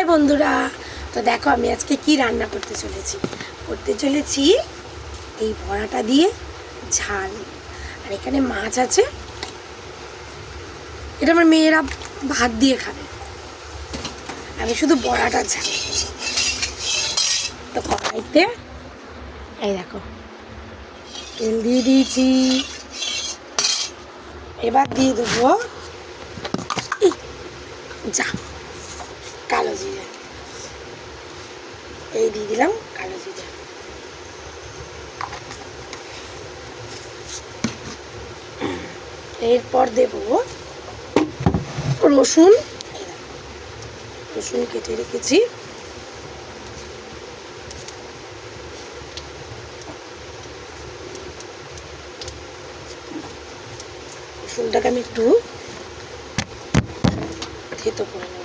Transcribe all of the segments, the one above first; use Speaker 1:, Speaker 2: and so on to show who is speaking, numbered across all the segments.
Speaker 1: High বন্ধুরা। তো দেখো আমি আজকে কি রান্না করতে চলেছি। করতে চলেছি এই বড়াটা দিয়ে ঝাল। আর এখানে মাছ আছে। এটা আমার মেয়েরা ভাত দিয়ে খাবে। আমি শুধু বড়াটা ঝাল। তো কড়াইতে এই দেখো, তেল দিয়ে দিয়েছি। এবার দিয়ে দেবো যা কালো জিরে এই দিয়ে দিলাম কালো জিরে। এরপর দেব রসুন। রসুন কেটে রেখেছি। রসুনটাকে আমি একটু থেতো করে নেব।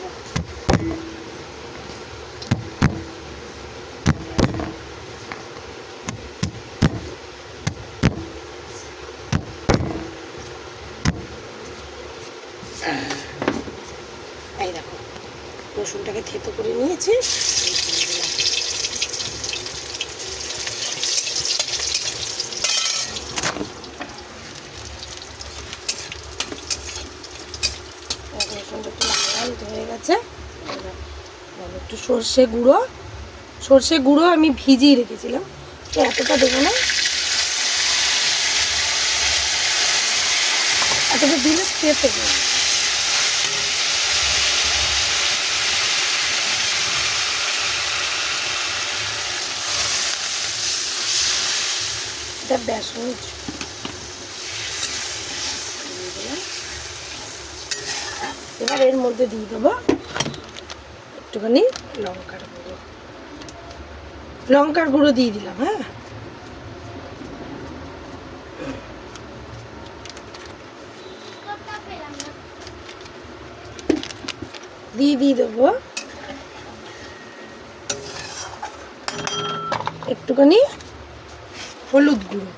Speaker 1: এই দেখো, রসুনটাকে থেতো করে নিয়েছি। হয়ে গেছে। একটু সর্ষে গুঁড়ো। সর্ষে গুঁড়ো আমি ভিজিয়ে রেখেছিলাম। তো এতটা দেবো না। এতটা দিলে খেতে এটা বেসন। এবার এর মধ্যে দিয়ে দেবো একটুখানি লঙ্কার গুঁড়ো লঙ্কার গুঁড়ো দিয়ে দিলাম হ্যাঁ দিয়ে দিয়ে দেবো একটুখানি হলুদ গুঁড়ো।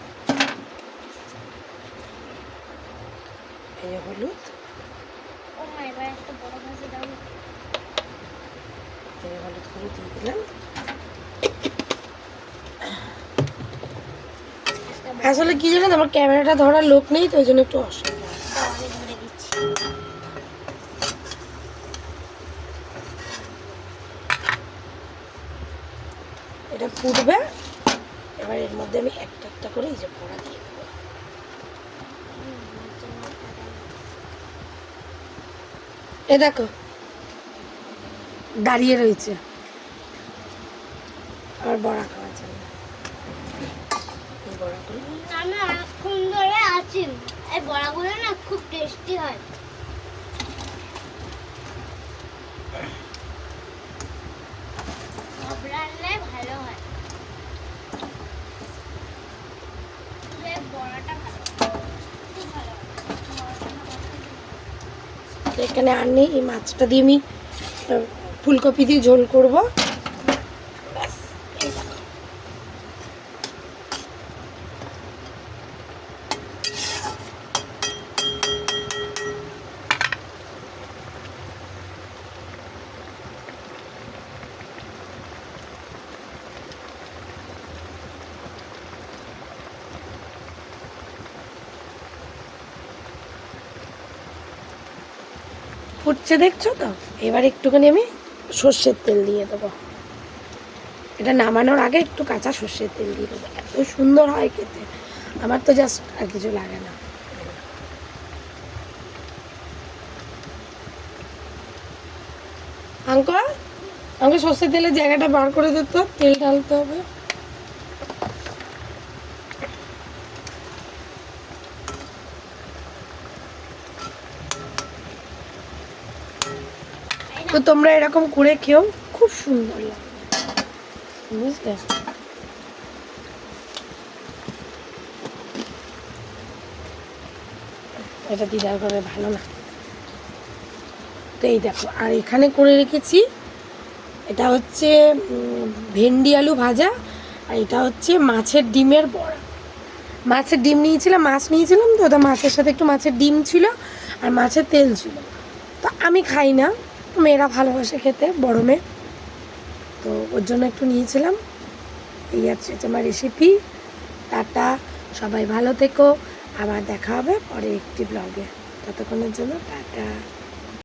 Speaker 1: এই হলুদ গুঁড়ো দিয়ে দিলাম। আসলে কি জানেন আমার ক্যামেরাটা ধরার লোক নেই তো ওই জন্য একটু অসুবিধা। এটা ফুটবে। এবার এর মধ্যে আমি একটা একটা করে এই যে পড়া দিয়ে দেবো। এ দেখো, দাঁড়িয়ে রয়েছে। আমার বড়া জন্য এই বড়াগুলো
Speaker 2: আমি অনেকক্ষণ ধরে আছি। এই বড়াগুলো না খুব টেস্টি হয় সব রান্নায় ভালো হয় তবে বড়াটা ভালো খুব ভালো হয়। বড়াটা না ভালো
Speaker 1: তো এখানে আর নেই এই মাছটা দিয়ে আমি ফুলকপি দিয়ে ঝোল করব। ফুটছে, দেখছ তো? এবার একটুখানি আমি সর্ষের তেল দিয়ে দেবো। এটা নামানোর আগে একটু কাঁচা সর্ষের তেল দিয়ে দেবো। এত সুন্দর হয় খেতে। আমার তো জাস্ট আর কিছু লাগে না। আঙ্কল, আমাকে সর্ষের তেলের জায়গাটা বার করে দিত তেল ঢালতে হবে। তো তোমরা এরকম করে খেও, খুব সুন্দর লাগবে বুঝলে? এটা দিদার করে ভালো না। তো এই দেখো, আর এখানে করে রেখেছি, এটা হচ্ছে ভেন্ডি আলু ভাজা, আর এটা হচ্ছে মাছের ডিমের বড়া। মাছের ডিম নিয়েছিলাম, মাছ নিয়েছিলাম তো ওটা মাছের সাথে একটু মাছের ডিম ছিল, আর মাছের তেল ছিল। তো আমি খাই না মেয়েরা ভালোবাসে খেতে, বড় মেয়ে। তো ওর জন্য একটু নিয়েছিলাম। এই আছে তোমার রেসিপি টাটা, সবাই ভালো থেকো। আবার দেখা হবে পরে একটি ব্লগে ততক্ষণের জন্য টাটা।